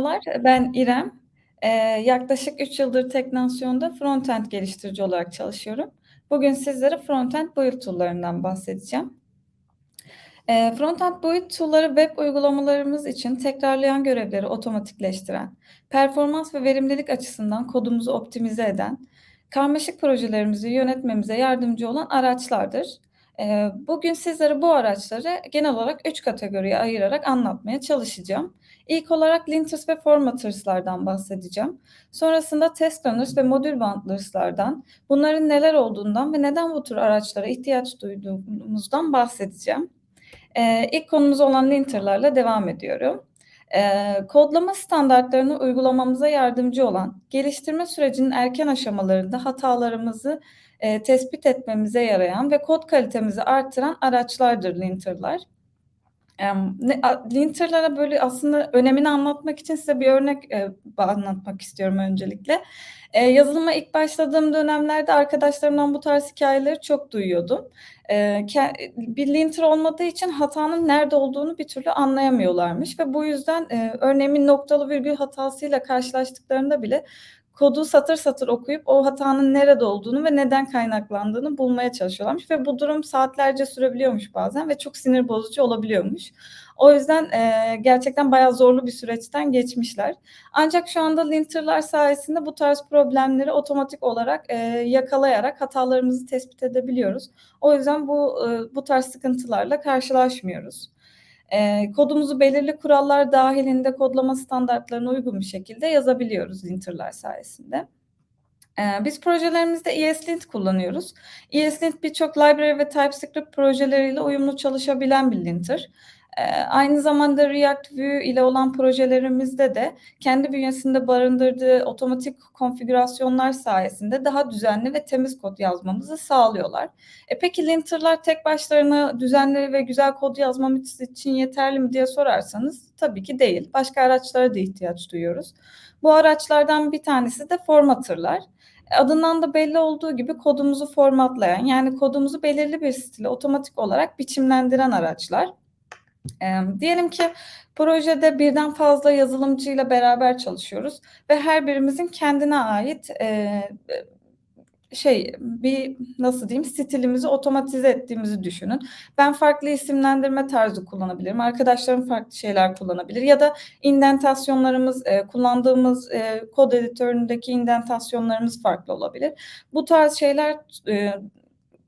Merhabalar, ben İrem. Eee, yaklaşık 3 yıldır Teknasyon'da frontend geliştirici olarak çalışıyorum. Bugün sizlere frontend build tool'larından bahsedeceğim. Eee, frontend build tool'ları web uygulamalarımız için tekrarlayan görevleri otomatikleştiren, performans ve verimlilik açısından kodumuzu optimize eden, karmaşık projelerimizi yönetmemize yardımcı olan araçlardır. Eee, bugün sizlere bu araçları genel olarak 3 kategoriye ayırarak anlatmaya çalışacağım. İlk olarak linters ve formatters'lardan bahsedeceğim. Sonrasında test runners ve modül bundlers'lardan, bunların neler olduğundan ve neden bu tür araçlara ihtiyaç duyduğumuzdan bahsedeceğim. Eee, ilk konumuz olan linter'larla devam ediyorum. Eee, kodlama standartlarını uygulamamıza yardımcı olan, geliştirme sürecinin erken aşamalarında hatalarımızı eee, tespit etmemize yarayan ve kod kalitemizi arttıran araçlardır linter'lar. Linter'lara böyle aslında önemini anlatmak için size bir örnek, eee, anlatmak istiyorum öncelikle. Eee, yazılıma ilk başladığım dönemlerde arkadaşlarımdan bu tarz hikâyeleri çok duyuyordum. Ke bir linter olmadığı için hatanın nerede olduğunu bir türlü anlayamıyorlarmış ve bu yüzden, eee, örneğin noktalı virgül hatasıyla karşılaştıklarında bile kodu satır satır okuyup o hatanın nerede olduğunu ve neden kaynaklandığını bulmaya çalışıyorlarmış ve bu durum saatlerce sürebiliyormuş bazen ve çok sinir bozucu olabiliyormuş. O yüzden, eee, gerçekten bayağı zorlu bir süreçten geçmişler. Ancak şu anda linter'lar sayesinde bu tarz problemleri otomatik olarak, eee, yakalayarak hatalarımızı tespit edebiliyoruz. O yüzden bu, ııı, bu tarz sıkıntılarla karşılaşmıyoruz. Eee, kodumuzu belirli kurallar dâhilinde kodlama standartlarına uygun bir şekilde yazabiliyoruz linter'lar sayesinde. Biz projelerimizde ESLint kullanıyoruz. ESLint birçok library ve TypeScript projeleriyle uyumlu çalışabilen bir linter. Eee, aynı zamanda React Vue ile olan projelerimizde de kendi bünyesinde barındırdığı otomatik konfigürasyonlar sayesinde daha düzenli ve temiz kod yazmamızı sağlıyorlar. E, peki linter'lar tek başlarına düzenli ve güzel kod yazmamız için yeterli mi diye sorarsanız tabii ki değil. Başka araçlara da ihtiyaç duyuyoruz. Bu araçlardan bir tanesi de formatter'lar. Adından da belli olduğu gibi kodumuzu formatlayan, yani kodumuzu belirli bir stile otomatik olarak biçimlendiren araçlar. Emm, diyelim ki projede birden fazla yazılımcıyla beraber çalışıyoruz ve her birimizin kendine ait, eee, şey, bir nasıl diyeyim, stilimizi otomatize ettiğimizi düşünün. Ben farklı isimlendirme tarzı kullanabilirim. Arkadaşlarım farklı şeyler kullanabilir ya da indentasyonlarımız, eee, kullandığımız, eee, kod editöründeki indentasyonlarımız farklı olabilir. Bu tarz şeyler, eee,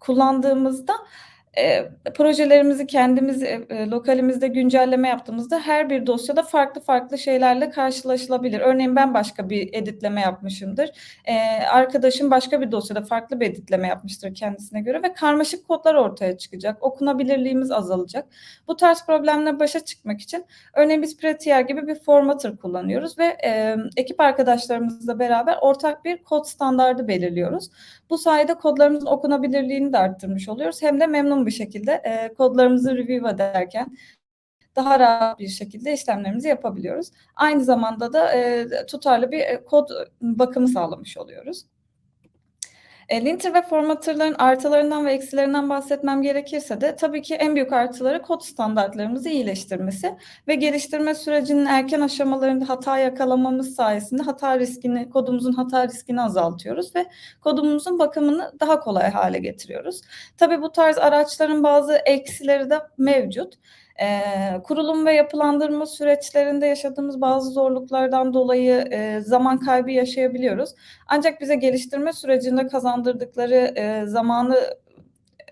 kullandığımızda Eee, projelerimizi kendimiz, eee, lokalimizde güncelleme yaptığımızda her bir dosyada farklı farklı şeylerle karşılaşılabilir. Örneğin ben başka bir editleme yapmışımdır. Eee, arkadaşım başka bir dosyada farklı bir editleme yapmıştır kendisine göre ve karmaşık kodlar ortaya çıkacak. Okunabilirliğimiz azalacak. Bu tarz problemle başa çıkmak için örneğin biz Prettier gibi bir formatter kullanıyoruz ve, emm, ekip arkadaşlarımızla beraber ortak bir kod standardı belirliyoruz. Bu sayede kodlarımızın okunabilirliğini de arttırmış oluyoruz. Hem de memnun bir şekilde, eee, kodlarımızı review ederken daha rahat bir şekilde işlemlerimizi yapabiliyoruz. Aynı zamanda da, eee, tutarlı bir, eee, kod bakımı sağlamış oluyoruz. Eee, linter ve formatter'ların artılarından ve eksilerinden bahsetmem gerekirse de tabii ki en büyük artıları kod standartlarımızı iyileştirmesi ve geliştirme sürecinin erken aşamalarında hata yakalamamız sayesinde hata riskini, kodumuzun hata riskini azaltıyoruz ve kodumuzun bakımını daha kolay hale getiriyoruz. Tabii bu tarz araçların bazı eksileri de mevcut. Kurulum ve yapılandırma süreçlerinde yaşadığımız bazı zorluklardan dolayı, zaman kaybı yaşayabiliyoruz. Ancak bize geliştirme sürecinde kazandırdıkları, zamanı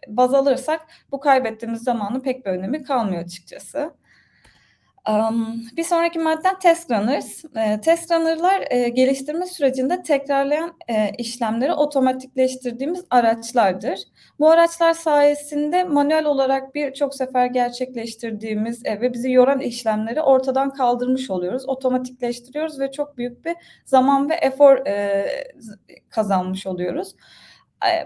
baz alırsak bu kaybettiğimiz zamanın pek bir önemi kalmıyor açıkçası. Emm, bir sonraki maddem test runners. Eee, test runner'lar, eee, geliştirme sürecinde tekrarlayan, eee, işlemleri otomatikleştirdiğimiz araçlardır. Bu araçlar sayesinde manuel olarak birçok sefer gerçekleştirdiğimiz, eee, ve bizi yoran işlemleri ortadan kaldırmış oluyoruz, otomatikleştiriyoruz ve çok büyük bir zaman ve efor, z kazanmış oluyoruz.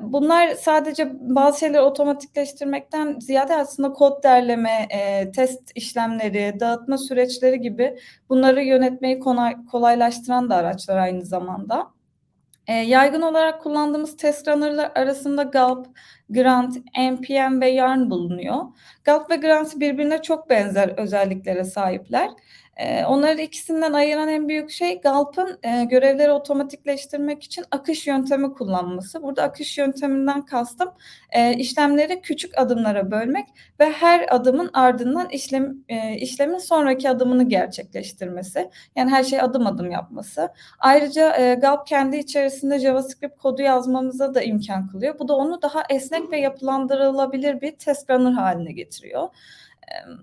Bunlar sadece bazı şeyleri otomatikleştirmekten ziyade aslında kod derleme, eee, test işlemleri, dağıtma süreçleri gibi bunları yönetmeyi kolaylaştıran da araçlar aynı zamanda. Eee, yaygın olarak kullandığımız test runner'lar arasında Gulp, Grunt, npm ve yarn bulunuyor. Gulp ve Grunt birbirine çok benzer özelliklere sahipler. Eee, onları ikisinden ayıran en büyük şey Gulp'ın, eee, görevleri otomatikleştirmek için akış yöntemi kullanması. Burada akış yönteminden kastım, işlemleri küçük adımlara bölmek ve her adımın ardından işlem işlemin sonraki adımını gerçekleştirmesi. Yani her şeyi adım adım yapması. Ayrıca, Gulp kendi içerisinde JavaScript kodu yazmamıza da imkân kılıyor. Bu da onu daha esnek ve yapılandırılabilir bir test runner hâline getiriyor. Emm,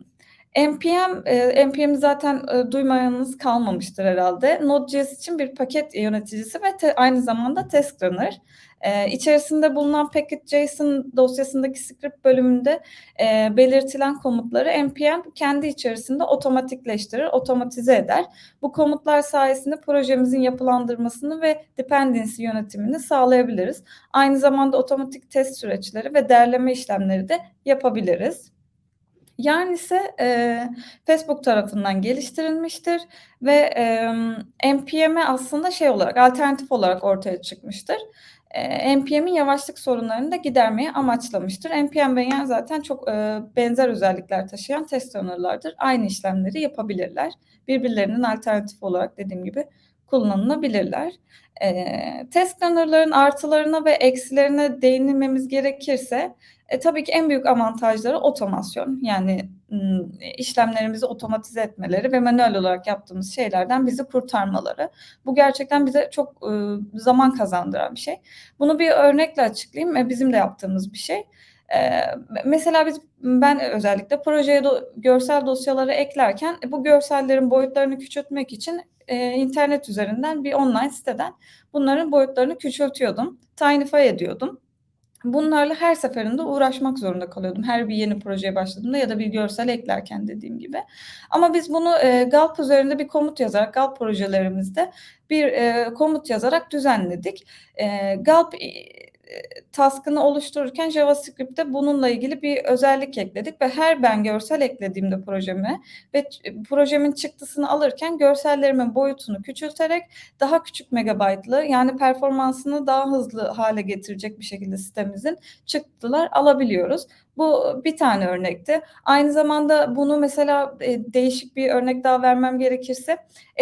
npm, eee, npm'i zaten, eee, duymayanınız kalmamıştır herhâlde. Node.js için bir paket yöneticisi ve te aynı zamanda test runner. Eee, içerisinde bulunan package.json dosyasındaki script bölümünde, eee, belirtilen komutları npm kendi içerisinde otomatikleştirir, otomatize eder. Bu komutlar sayesinde projemizin yapılandırmasını ve dependency yönetimini sağlayabiliriz. Aynı zamanda otomatik test süreçleri ve derleme işlemleri de yapabiliriz. Yarn ise, eee, Facebook tarafından geliştirilmiştir ve, emm, npm'e aslında şey olarak, alternatif olarak ortaya çıkmıştır. Eee, npm'in yavaşlık sorunlarını da gidermeyi amaçlamıştır. npm ve yarn zaten çok, eee, benzer özellikler taşıyan test runner'lardır. Aynı işlemleri yapabilirler. Birbirlerinin alternatifi olarak dediğim gibi kullanılabilirler. Eee, test runner'ların artılarına ve eksilerine değinmemiz gerekirse, e, tabii ki en büyük avantajları otomasyon. Yani, işlemlerimizi otomatize etmeleri ve manuel olarak yaptığımız şeylerden bizi kurtarmaları. Bu gerçekten bize çok, ııı, zaman kazandıran bir şey. Bunu bir örnekle açıklayayım. Eee, bizim de yaptığımız bir şey. Me mesela biz ben özellikle projeye do görsel dosyaları eklerken, e, bu görsellerin boyutlarını küçültmek için, eee, internet üzerinden bir online siteden bunların boyutlarını küçültüyordum, tinify ediyordum. Bunlarla her seferinde uğraşmak zorunda kalıyordum. Her bir yeni projeye başladığımda ya da bir görsel eklerken dediğim gibi. Ama biz bunu, eee, Gulp üzerinde bir komut yazarak, Gulp projelerimizde bir, eee, komut yazarak düzenledik. Eee, Gulp, iii, task'ını oluştururken JavaScript'te bununla ilgili bir özellik ekledik ve her ben görsel eklediğimde projeme ve projemin çıktısını alırken görsellerimin boyutunu küçülterek daha küçük megabaytlı yani performansını daha hızlı hâle getirecek bir şekilde sitemizin çıktılar alabiliyoruz. Bu bir tane örnekti. Aynı zamanda bunu mesela, eee, değişik bir örnek daha vermem gerekirse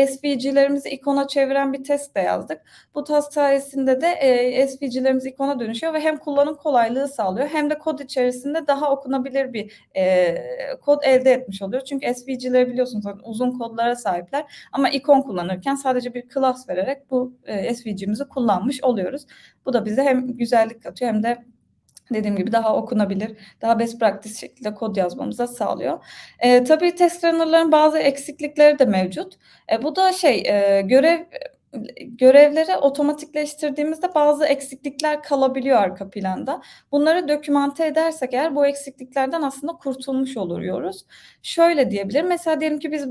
SVG'lerimizi ikona çeviren bir test de yazdık. Bu task sayesinde de, eee, SVG'lerimiz ikona dönüşüyor ve hem kullanım kolaylığı sağlıyor hem de kod içerisinde daha okunabilir bir, eee, kod elde etmiş oluyoruz. Çünkü SVG'leri biliyorsunuz uzun kodlara sahipler ama ikon kullanırken sadece bir class vererek bu, eee, SVG'mizi kullanmış oluyoruz. Bu da bize hem güzellik katıyor hem de dediğim gibi daha okunabilir, daha best practice şekilde kod yazmamıza sağlıyor. Eee, tabii test runner'ların bazı eksiklikleri de mevcut. E, bu da şey, eee, görev görevleri otomatikleştirdiğimizde bazı eksiklikler kalabiliyor arka planda. Bunları dokümante edersek eğer bu eksikliklerden aslında kurtulmuş oluyoruz. Şöyle diyebilirim, mesela diyelim ki biz,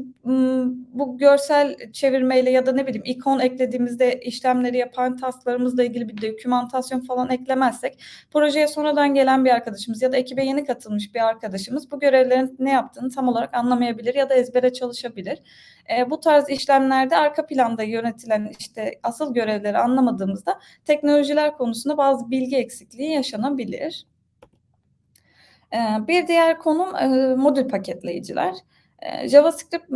bu görsel çevirmeyle ya da ne bileyim ikon eklediğimizde işlemleri yapan task'larımızla ilgili bir dokümantasyon falan eklemezsek projeye sonradan gelen bir arkadaşımız ya da ekibe yeni katılmış bir arkadaşımız bu görevlerin ne yaptığını tam olarak anlamayabilir ya da ezbere çalışabilir. Eee, bu tarz işlemlerde arka planda yönetilen, işte, asıl görevleri anlamadığımızda teknolojiler konusunda bazı bilgi eksikliği yaşanabilir. Eee, bir diğer konum, eee, modül paketleyiciler. Eee, JavaScript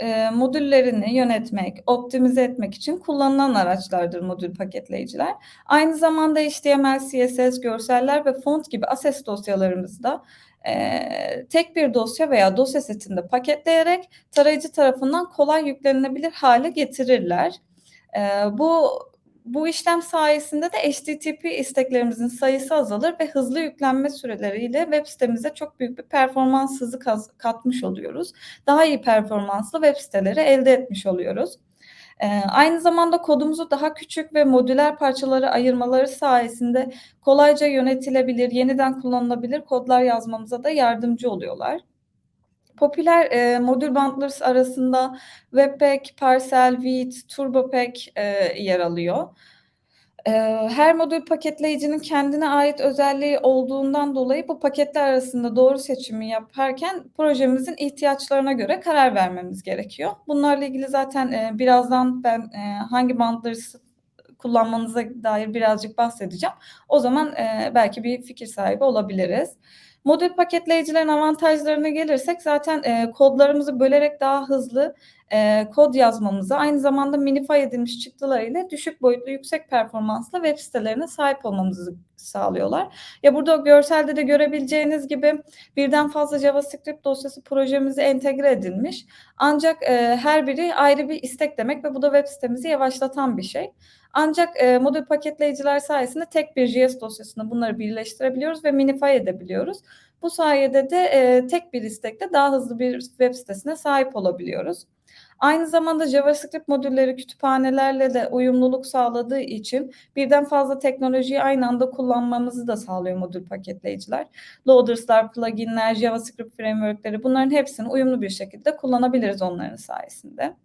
eee, modüllerini yönetmek, optimize etmek için kullanılan araçlardır modül paketleyiciler. Aynı zamanda HTML, CSS, görseller ve font gibi access dosyalarımızı da, eee, tek bir dosya veya dosya setinde paketleyerek tarayıcı tarafından kolay yüklenilebilir hâle getirirler. Eee, bu bu işlem sayesinde de HTTP isteklerimizin sayısı azalır ve hızlı yüklenme süreleriyle web sitemize çok büyük bir performans hızı katmış oluyoruz. Daha iyi performanslı web siteleri elde etmiş oluyoruz. Eee, aynı zamanda kodumuzu daha küçük ve modüler parçalara ayırmaları sayesinde kolayca yönetilebilir, yeniden kullanılabilir kodlar yazmamıza da yardımcı oluyorlar. Popüler, eee, modül bundles arasında Webpack, Parcel, Vite, TurboPack, eee, yer alıyor. Eee, her modül paketleyicinin kendine ait özelliği olduğundan dolayı bu paketler arasında doğru seçimi yaparken projemizin ihtiyaçlarına göre karar vermemiz gerekiyor. Bunlarla ilgili zaten, eee, birazdan ben, eee, hangi bundles'ı kullanmanıza dair birazcık bahsedeceğim. O zaman e, belki bir fikir sahibi olabiliriz. Modül paketleyicilerin avantajlarına gelirsek zaten e, kodlarımızı bölerek daha hızlı e, kod yazmamızı aynı zamanda minify edilmiş çıktılarıyla düşük boyutlu yüksek performanslı web sitelerine sahip olmamızı sağlıyorlar. Ya burada görselde de görebileceğiniz gibi birden fazla JavaScript dosyası projemize entegre edilmiş. Ancak e, her biri ayrı bir istek demek ve bu da web sitemizi yavaşlatan bir şey. Ancak e, modül paketleyiciler sayesinde tek bir JS dosyasında bunları birleştirebiliyoruz ve minify edebiliyoruz. Bu sayede de e, tek bir istekle daha hızlı bir web sitesine sahip olabiliyoruz. Aynı zamanda JavaScript modülleri kütüphanelerle de uyumluluk sağladığı için birden fazla teknolojiyi aynı anda kullanmamızı da sağlıyor modül paketleyiciler. Loaders'lar, pluginler, JavaScript framework'leri bunların hepsini uyumlu bir şekilde kullanabiliriz onların sayesinde.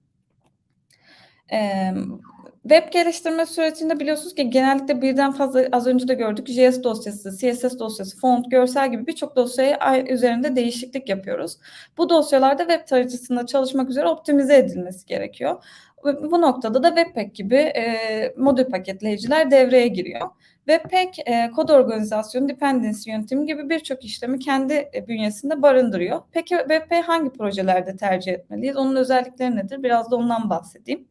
Ee, web geliştirme sürecinde biliyorsunuz ki genellikle birden fazla az önce de gördük JS dosyası, CSS dosyası, font, görsel gibi birçok dosyaya üzerinde değişiklik yapıyoruz. Bu dosyalarda web tarayıcısında çalışmak üzere optimize edilmesi gerekiyor. Bu noktada da Webpack gibi e, modül paketleyiciler devreye giriyor. Webpack e, kod organizasyonu, dependency yönetimi gibi birçok işlemi kendi e, bünyesinde barındırıyor. Peki Webpack hangi projelerde tercih etmeliyiz? Onun özellikleri nedir? Biraz da ondan bahsedeyim.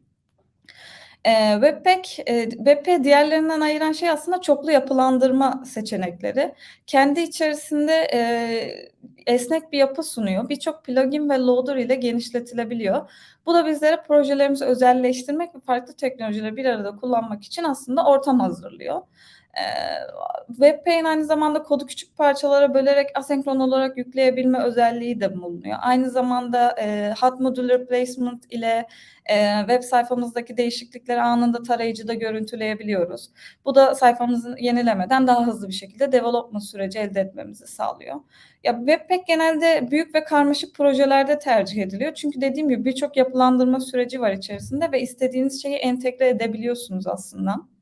Eee, Webpack, eee, Webpack'i diğerlerinden ayıran şey aslında çoklu yapılandırma seçenekleri. Kendi içerisinde, eee, esnek bir yapı sunuyor. Birçok plugin ve loader ile genişletilebiliyor. Bu da bizlere projelerimizi özelleştirmek ve farklı teknolojileri bir arada kullanmak için aslında ortam hazırlıyor. Eee, Webpack'in aynı zamanda kodu küçük parçalara bölerek asenkron olarak yükleyebilme özelliği de bulunuyor. Aynı zamanda eee, hot module replacement ile eee, web sayfamızdaki değişiklikleri anında tarayıcıda görüntüleyebiliyoruz. Bu da sayfamızı yenilemeden daha hızlı bir şekilde development süreci elde etmemizi sağlıyor. Ya Webpack genelde büyük ve karmaşık projelerde tercih ediliyor. Çünkü dediğim gibi birçok yapılandırma süreci var içerisinde ve istediğiniz şeyi entegre edebiliyorsunuz aslında.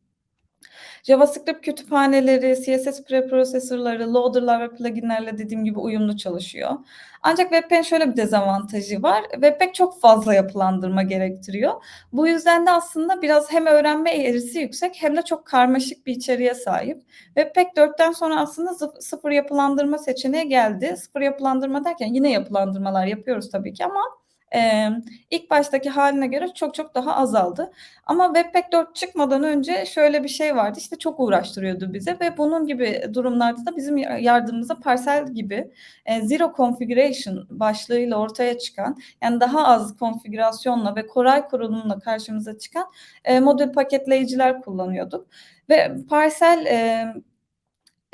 JavaScript kütüphaneleri, CSS preprocessor'ları, loader'lar ve plugin'lerle dediğim gibi uyumlu çalışıyor. Ancak Webpack'in şöyle bir dezavantajı var. Webpack çok fazla yapılandırma gerektiriyor. Bu yüzden de aslında biraz hem öğrenme eğrisi yüksek hem de çok karmaşık bir içeriğe sahip. Webpack 4'ten sonra aslında sıfır yapılandırma seçeneği geldi. Sıfır yapılandırma derken yine yapılandırmalar yapıyoruz tabii ki ama e, ilk baştaki haline göre çok çok daha azaldı. Ama Webpack 4 çıkmadan önce şöyle bir şey vardı. İşte çok uğraştırıyordu bize ve bunun gibi durumlarda da bizim yardımımıza parsel gibi e, zero configuration başlığıyla ortaya çıkan yani daha az konfigürasyonla ve kolay kurulumla karşımıza çıkan e, modül paketleyiciler kullanıyorduk. Ve parsel e,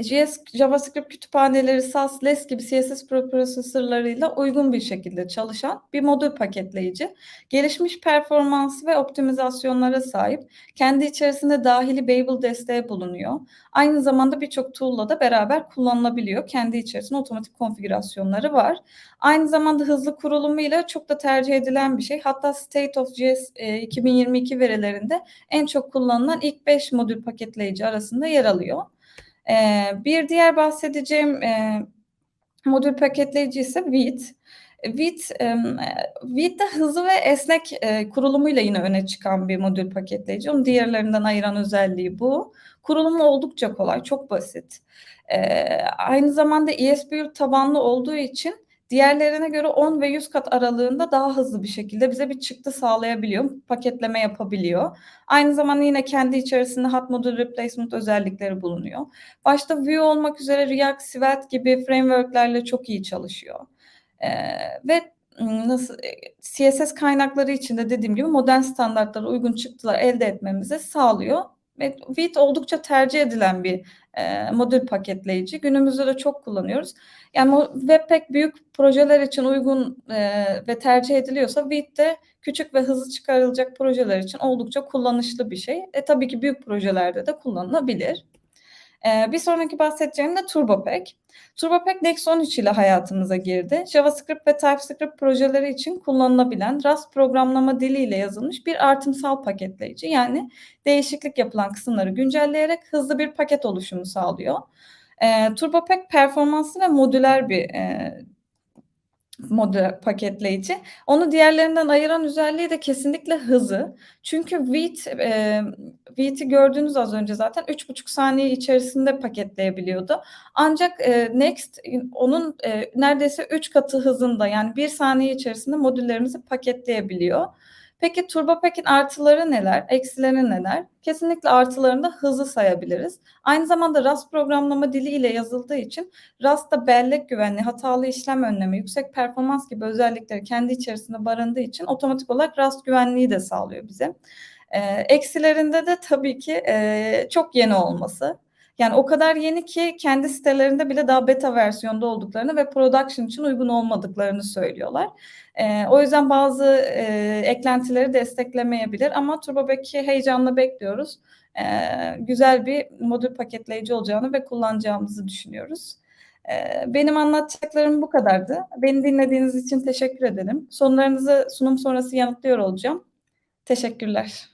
JS, JavaScript kütüphaneleri, SAS, Less gibi CSS prosesörleriyle uygun bir şekilde çalışan bir modül paketleyici. Gelişmiş performans ve optimizasyonlara sahip. Kendi içerisinde dahili Babel desteği bulunuyor. Aynı zamanda birçok tool'la da beraber kullanılabiliyor. Kendi içerisinde otomatik konfigürasyonları var. Aynı zamanda hızlı kurulumuyla çok da tercih edilen bir şey. Hatta State of JS e, 2022 verilerinde en çok kullanılan ilk 5 modül paketleyici arasında yer alıyor. E, bir diğer bahsedeceğim e, modül paketleyici ise Vite. E, Vite de hızlı ve esnek e, kurulumuyla yine öne çıkan bir modül paketleyici. Onun diğerlerinden ayıran özelliği bu. Kurulumu oldukça kolay, çok basit. E, aynı zamanda ESBuild tabanlı olduğu için diğerlerine göre 10 ve 100 kat aralığında daha hızlı bir şekilde bize bir çıktı sağlayabiliyor, paketleme yapabiliyor. Aynı zamanda yine kendi içerisinde hot model replacement özellikleri bulunuyor. Başta Vue olmak üzere React, Svelte gibi frameworklerle çok iyi çalışıyor. Ee, ve nasıl CSS kaynakları içinde dediğim gibi modern standartlara uygun çıktılar elde etmemizi sağlıyor. Ve Vite oldukça tercih edilen bir e, modül paketleyici. Günümüzde de çok kullanıyoruz. Yani Webpack büyük projeler için uygun e, ve tercih ediliyorsa Vite de küçük ve hızlı çıkarılacak projeler için oldukça kullanışlı bir şey. E, tabii ki büyük projelerde de kullanılabilir. Ee, bir sonraki bahsedeceğim de TurboPack. TurboPack Next 13 ile hayatımıza girdi. JavaScript ve TypeScript projeleri için kullanılabilen Rust programlama diliyle yazılmış bir artımsal paketleyici. Yani değişiklik yapılan kısımları güncelleyerek hızlı bir paket oluşumu sağlıyor. E, TurboPack performanslı ve modüler bir e, modül paketleyici. Onu diğerlerinden ayıran özelliği de kesinlikle hızı. Çünkü Vite, eee, Vite'i gördünüz az önce zaten 3,5 saniye içerisinde paketleyebiliyordu. Ancak, eee, Next onun, eee, neredeyse 3 katı hızında yani 1 saniye içerisinde modüllerimizi paketleyebiliyor. Peki TurboPack'in artıları neler, eksileri neler? Kesinlikle artılarını da hızı sayabiliriz. Aynı zamanda Rust programlama dili ile yazıldığı için Rust'ta bellek güvenliği, hatalı işlem önlemi, yüksek performans gibi özellikleri kendi içerisinde barındığı için otomatik olarak Rust güvenliği de sağlıyor bize. Eee, eksilerinde de tabii ki, eee, çok yeni olması. Yani o kadar yeni ki kendi sitelerinde bile daha beta versiyonda olduklarını ve production için uygun olmadıklarını söylüyorlar. Eee, o yüzden bazı, eee, eklentileri desteklemeyebilir ama TurboPack'i heyecanla bekliyoruz. Eee, güzel bir modül paketleyici olacağını ve kullanacağımızı düşünüyoruz. Eee, benim anlatacaklarım bu kadardı. Beni dinlediğiniz için teşekkür ederim. Sorularınızı sunum sonrası yanıtlıyor olacağım. Teşekkürler.